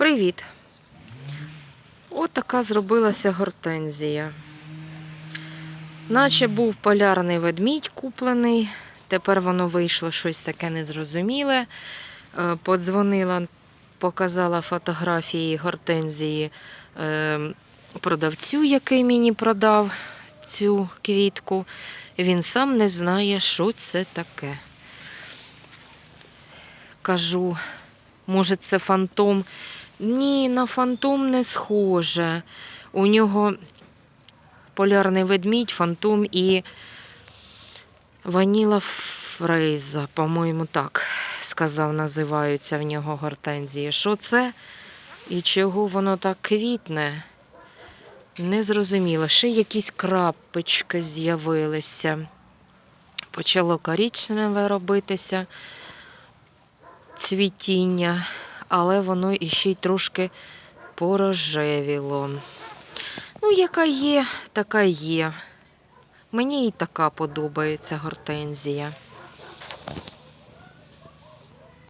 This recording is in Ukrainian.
Привіт! От така зробилася гортензія. Наче був полярний ведмідь куплений, тепер воно вийшло щось таке незрозуміле. Е, Подзвонила, показала фотографії гортензії е, продавцю, який мені продав цю квітку. Він сам не знає, що це таке. Кажу, може, це фантом. Ні, на фантом не схоже. У нього полярний ведмідь, фантом і ваніла фрейза, по-моєму, так сказав, називаються в нього гортензії. Що це і чого воно так квітне? Не зрозуміло. Ще якісь крапочки з'явилися. Почало коричневе робитися цвітіння, але воно іще й трошки порожевіло. Ну, яка є, така є. Мені і така подобається гортензія.